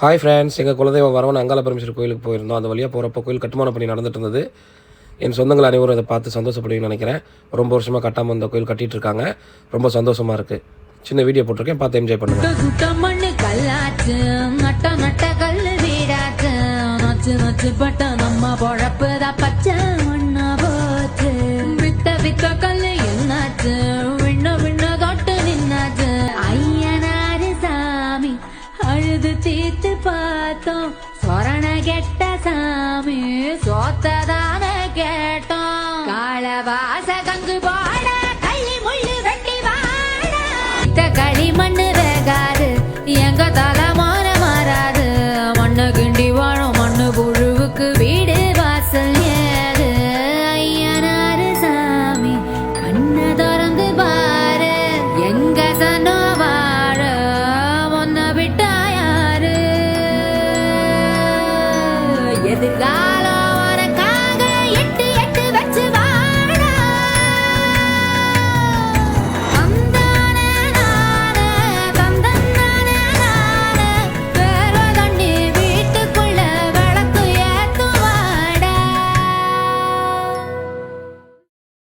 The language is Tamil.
ஹாய் ஃப்ரெண்ட்ஸ் எங்கள் குலதெய்வம் வரவன் அங்கால பரமேஸ்வரர் கோயிலுக்கு போயிருந்தோம். அந்த வழியாக போகிறப்ப கோயில் கட்டுமான பணி நடந்துட்டு இருந்தது. என் சொந்தங்கள் அனைவரும் அதை பார்த்து சந்தோஷப்படுவீங்கன்னு நினைக்கிறேன். ரொம்ப வருஷமாக கட்டாமல் இந்த கோயில் கட்டிட்டு இருக்காங்க. ரொம்ப சந்தோஷமாக இருக்குது சின்ன வீடியோ போட்டிருக்கேன். பார்த்து என்ஜாய் பண்ணுங்கள் பட்ட நம்ம பொழப்புதான் பச்சை. முயற்சித்து பார்த்தோம். சொரண கெட்ட சாமி சோத்ததான கேட்டோம். காலவாச கங்கு போட கள்ளி முள்ளு வெட்டி வாட. களிமண்ணு De lá.